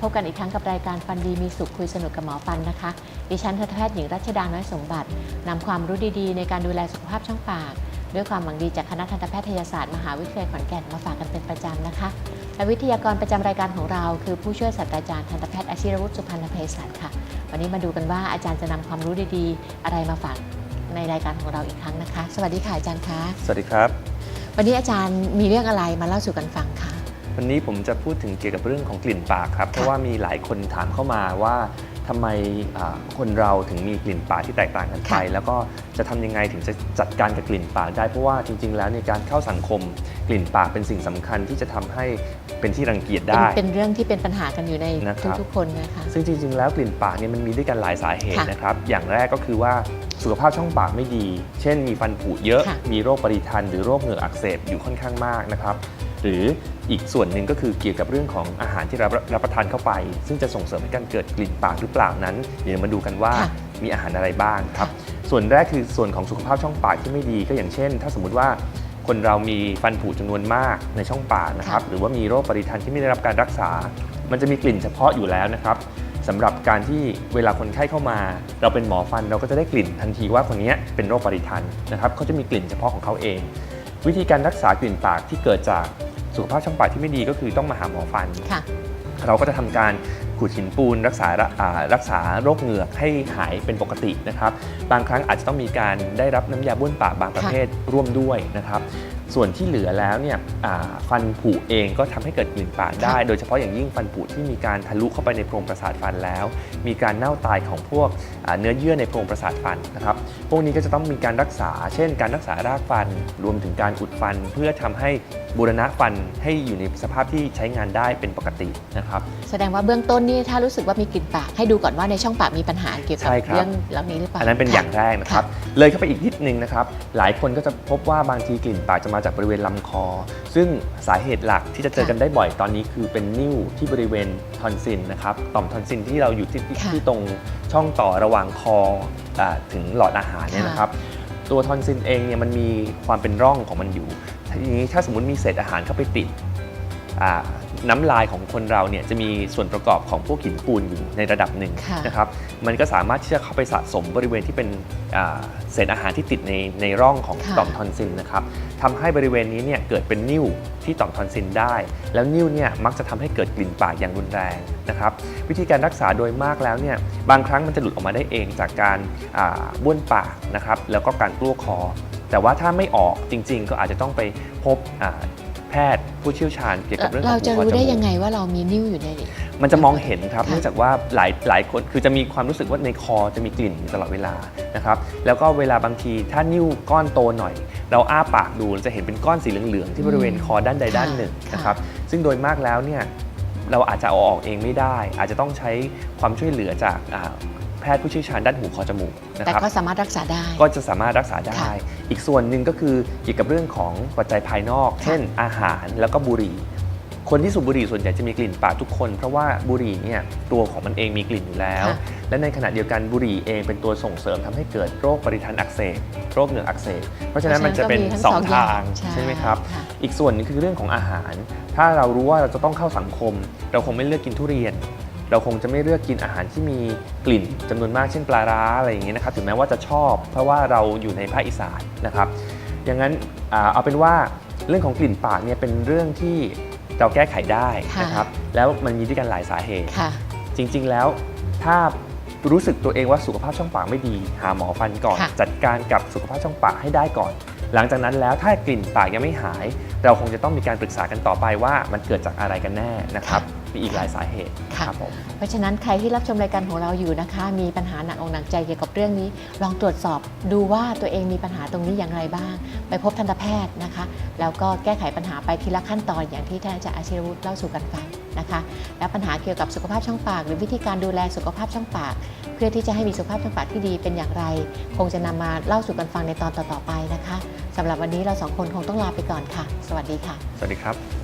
พบกันอีกครั้งกับรายการฟันดีมีสุขคุยสนุกกับหมอฟันนะคะ ดิฉันทันตแพทย์หญิงรัชดาน้อยสมบัตินำความรู้ดีๆ ในการดูแลสุขภาพช่องปาก ด้วยความหวังดีจากคณะทันตแพทยศาสตร์มหาวิทยาลัยขอนแก่นมาฝากกันเป็นประจำนะคะ และวิทยากรประจำรายการของเรา คือผู้ช่วยศาสตราจารย์ทันตแพทย์อาชีรวุฒิสุพรรณเภสัชค่ะ วันนี้มาดูกันว่าอาจารย์จะนำความรู้ดีๆ อะไรมาฝากในรายการของเราอีกครั้งนะคะ สวัสดีค่ะอาจารย์คะ สวัสดีครับ วันนี้อาจารย์มีเรื่องอะไรมาเล่าสู่กันฟังคะ วันนี้ผมจะพูดถึงเกี่ยวกับเรื่องของกลิ่นปากครับ เพราะว่ามีหลายคนถามเข้ามาว่าทำไมอ่าคนเราถึงมีกลิ่นปากที่แตกต่างกันไปแล้วก็จะทำยังไงถึงจะจัดการกับกลิ่นปากได้ เพราะว่าจริง ๆ แล้วในการเข้าสังคม กลิ่นปากเป็นสิ่งสำคัญที่จะทำให้เป็นที่รังเกียจเป็นได้เป็นเรื่องที่เป็นปัญหากันอยู่ในนะครับ ทุกๆคนนะคะ ซึ่งจริง ๆ แล้วกลิ่นปากเนี่ยมันมีด้วยกันหลายสาเหตุค่ะนะครับ อย่างแรกก็คือว่าสุขภาพช่องปากไม่ดี เช่นมีฟันผุเยอะ ค่ะมีโรคปริทันหรือโรคเหงือกอักเสบอยู่ค่อนข้างมากนะครับ หรืออีกส่วนหนึ่งก็คือเกี่ยวกับเรื่องของอาหารที่รับรับประทานเข้าไป ซึ่งจะส่งเสริมให้การเกิดกลิ่นปากหรือเปล่านั้น เดี๋ยวมาดูกันว่าค่ะมีอาหารอะไรบ้างครับ ส่วนแรกคือส่วนของสุขภาพช่องปากที่ไม่ดีก็อย่างเช่น ถ้าสมมุติว่าคนเรามีฟันผุจำนวนมากในช่องปากนะครับ หรือว่ามีโรคปริทันที่ไม่ได้รับการรักษา มันจะมีกลิ่นเฉพาะอยู่แล้วนะครับสำหรับการที่เวลาคนไข้เข้ามา เราเป็นหมอฟันเราก็จะได้กลิ่นทันทีว่าคนนี้เป็นโรคปริทันนะครับเขาจะมีกลิ่นเฉพาะของเขาเอง วิธีการรักษากลิ่นปากที่เกิดจาก สุขภาพช่องปากที่ไม่ดีก็คือต้องมาหาหมอฟัน ค่ะเราก็จะทำการขูดหินปูน รักษาอ่ารักษาโรคเหงือกให้หายเป็นปกตินะครับ บางครั้งอาจจะต้องมีการได้รับน้ำยาบ้วนปากบางประเภทร่วมด้วยนะครับ ส่วนที่เหลือแล้วเนี่ยอ่าฟันผุเองก็ทำให้เกิดกลิ่นปากได้ โดยเฉพาะอย่างยิ่งฟันผุที่มีการทะลุเข้าไปในโพรงประสาทฟันแล้ว มีการเน่าตายของพวกอ่าเนื้อเยื่อในโพรงประสาทฟันนะครับ พวกนี้ก็จะต้องมีการรักษา เช่น การรักษารากฟัน รวมถึงการอุดฟันเพื่อทำให้บูรณะฟันให้อยู่ในสภาพที่ใช้งานได้เป็นปกตินะครับ แสดงว่าเบื้องต้นนี่ถ้ารู้สึกว่ามีกลิ่นปากให้ดูก่อนว่าในช่องปากมีปัญหาเกี่ยวกับใช่ครับเรื่องเหล่านี้หรือเปล่า อันนั้นเป็นค่ะอย่างแรกนะครับ เลยเข้าไปอีกนิดนึงนะครับ หลายคนก็จะพบว่าบางทีกลิ่นปากจะมาจากบริเวณลำคอ ซึ่งสาเหตุหลักที่จะเจอกันได้บ่อยตอนนี้คือเป็นนิ่วที่บริเวณทอนซิลนะครับต่อมทอนซิลที่เราอยู่ที่ที่ค่ะที่ตรงช่องต่อระหว่างคออาถึงหลอดอาหารเนี่ยค่ะ นะครับ ตัวทอนซิลเองเนี่ยมันมีความเป็นร่องของมันอยู่ทีนี้ถ้าสมมติมีเศษอาหารเข้าไปติดอ่า น้ำลายของคนเราเนี่ยจะมีส่วนประกอบของพวกหินปูนอยู่ในระดับหนึ่งค่ะ นะครับ มันก็สามารถที่จะเข้าไปสะสมบริเวณที่เป็นอ่าเศษอาหารที่ติดในในร่องของค่ะ ต่อมทอนซิลนะครับทำให้บริเวณนี้เนี่ยเกิดเป็นนิ่วที่ต่อมทอนซิลได้ แล้วนิ่วเนี่ยมักจะทำให้เกิดกลิ่นปากอย่างรุนแรงนะครับ วิธีการรักษาโดยมากแล้วเนี่ยบางครั้งมันจะหลุดออกมาได้เองจากการอ่าบ้วนปากนะครับแล้วก็การกลั้วคอ แต่ว่าถ้าไม่ออกจริงๆ ก็อาจจะต้องไปพบอ่า แพทย์ผู้เชี่ยวชาญเกี่ยวกับเรื่องของเราจะหูคอรู้ได้มูกยังไงว่าเรามีนิ่วอยู่ในมันจะมองเห็นครับค่ะเนื่องจากว่าหลายหลายคนคือจะมีความรู้สึกว่าในคอจะมีกลิ่นอยู่ตลอดเวลานะครับแล้วก็เวลาบางทีถ้านิ้วก้อนโตหน่อย เราอ้าปากดูเราจะเห็นเป็นก้อนสีเหลืองๆที่บริเวณคอด้านใดด้านหนึ่งนะครับซึ่งโดยมากแล้วเนี่ยเราอาจจะเอาออกเองไม่ได้ อาจจะต้องใช้ความช่วยเหลือจากอ่า แพทย์ผู้เชี่ยวชาญด้านหูคอจมูกนะแต่ครับก็สามารถรักษาได้ ก็จะสามารถรักษาได้ ค่ะอีกส่วนหนึ่งก็คือเกี่ยวกับเรื่องของปัจจัยภายนอก ค่ะ เช่น อาหารแล้วก็บุหรี่ คนที่สูบบุหรี่ส่วนใหญ่จะมีกลิ่นปากทุกคน เพราะว่าบุหรี่เนี่ยตัวของมันเองมีกลิ่นอยู่แล้ว ค่ะ และในขณะเดียวกันบุหรี่เองเป็นตัวส่งเสริมทำให้เกิดโรคปริทันอักเสบโรคเหงือกอักเสบเพราะฉะนั้นมันจะเป็นก็มีสองย่ทางใช่ไหมครับค่ะอีกส่วนหนึงคือเรื่องของอาหาร ถ้าเรารู้ว่าเราจะต้องเข้าสังคม เราคงไม่เลือกกินทุเรียน เราคงจะไม่เลือกกินอาหารที่มีกลิ่นจำนวนมากเช่นปลาร้าอะไรอย่างเงี้ยนะครับถึงแม้ว่าจะชอบ เพราะว่าเราอยู่ในภาคอีสานนะครับอย่างนั้นอ่าเอาเป็นว่าเรื่องของกลิ่นปากเนี่ยเป็นเรื่องที่เราแก้ไขได้นะครับแล้วมันมีด้วยกันหลายสาเหตุค่ะจริงๆแล้วถ้ารู้สึกตัวเองว่าสุขภาพช่องปากไม่ดี หาหมอฟันก่อนค่ะจัดการกับสุขภาพช่องปากให้ได้ก่อน หลังจากนั้นแล้วถ้ากลิ่นปากยังไม่หาย เราคงจะต้องมีการปรึกษากันต่อไปว่ามันเกิดจากอะไรกันแน่นะครับ มีอีกหลายสาเหตุค่ะ ครับผม เพราะฉะนั้นใครที่รับชมรายการของเราอยู่นะคะ มีปัญหาหนักอกหนักใจเกี่ยวกับเรื่องนี้ ลองตรวจสอบดูว่าตัวเองมีปัญหาตรงนี้อย่างไรบ้าง ไปพบทันตแพทย์นะคะ แล้วก็แก้ไขปัญหาไปทีละขั้นตอนอย่างที่ท่านอาจารย์อาชิรวุฒิเล่าสู่กันฟังนะคะ และปัญหาเกี่ยวกับสุขภาพช่องปาก หรือวิธีการดูแลสุขภาพช่องปาก เพื่อที่จะให้มีสุขภาพช่องปากที่ดีเป็นอย่างไร คงจะนำมาเล่าสู่กันฟังในตอนต่อๆไปนะคะสำหรับวันนี้เราสองคนคงต้องลาไปก่อนค่ะ สวัสดีค่ะ สวัสดีครับ